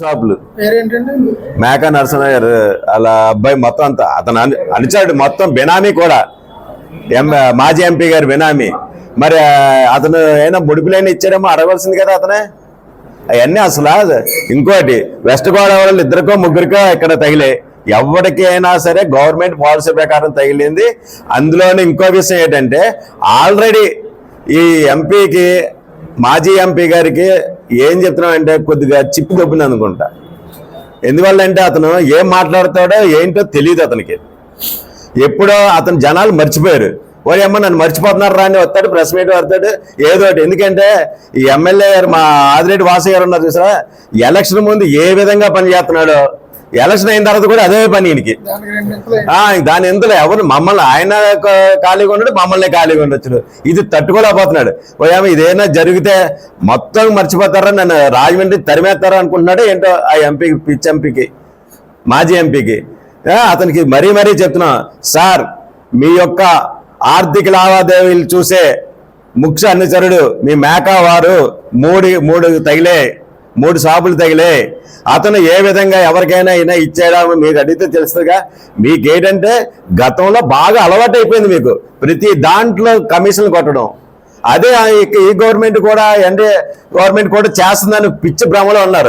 షాపులు. మేకా నరసింహ గారు అలా అబ్బాయి మొత్తం అంతా. అతను అను- అనుచాడు మొత్తం బినామీ కూడా. ఎం మాజీ ఎంపీ గారు బినామీ. మరి అతను అయినా ముడిపులైన ఇచ్చాడేమో అడగవలసింది కదా అతనే? అవన్నీ అసలు ఇంకోటి వెస్ట్ గోదావరి ఇద్దరికో ముగ్గురికో ఇక్కడ తగిలే. ఎవరికైనా సరే గవర్నమెంట్ పాలసీ ప్రకారం తగిలింది. అందులోని ఇంకో విషయం ఏంటంటే ఆల్రెడీ ఈ ఎంపీకి మాజీ ఎంపీ గారికి ఏం చెప్తున్నామంటే కొద్దిగా చిప్పి దొబ్బింది అనుకుంటా. ఎందువల్ల అంటే అతను ఏం మాట్లాడతాడో ఏంటో తెలియదు అతనికి. ఎప్పుడో అతను జనాలు మర్చిపోయారు. ఓరే అమ్మ నన్ను మర్చిపోతున్నారు రాని వస్తాడు ప్రెస్ మీట్ వస్తాడు ఏదో ఒకటి. ఎందుకంటే ఈ ఎమ్మెల్యే గారు మా ఆదిరెడ్డి వాసు గారు ఉన్నారు చూసారా ఎలక్షన్ ముందు ఏ విధంగా పని చేస్తున్నాడో ఎలక్షన్ అయిన తర్వాత కూడా అదే పని ఈయనకి. దాని ఎందులో ఎవరు మమ్మల్ని ఆయన ఖాళీగా ఉండడు మమ్మల్ని ఖాళీగా ఉండొచ్చు ఇది తట్టుకోలేకపోతున్నాడు. పోయాము ఇదేనా జరిగితే మొత్తం మర్చిపోతారా? నన్ను రాజమండ్రి తరిమేస్తారా అనుకుంటున్నాడు ఏంటో ఆ ఎంపీకి పిచ్ ఎంపీకి మాజీ ఎంపీకి? అతనికి మరీ మరీ చెప్తున్నా సార్ మీ యొక్క ఆర్థిక లావాదేవీలు చూసే ముఖ్య అనుచరుడు మీ మేకా వారు మూడు మూడు తగిలే మూడు షాపులు తగిలే. అతను ఏ విధంగా ఎవరికైనా అయినా ఇచ్చేయడా మీకు అడిగితే తెలుస్తుందిగా. మీకేంటంటే గతంలో బాగా అలవాటు అయిపోయింది మీకు. ప్రతి దాంట్లో కమిషన్లు కొట్టడం. అదే ఈ- గవర్నమెంట్ కూడా అంటే గవర్నమెంట్ కూడా చేస్తుందని పిచ్చి భ్రమలో ఉన్నారు.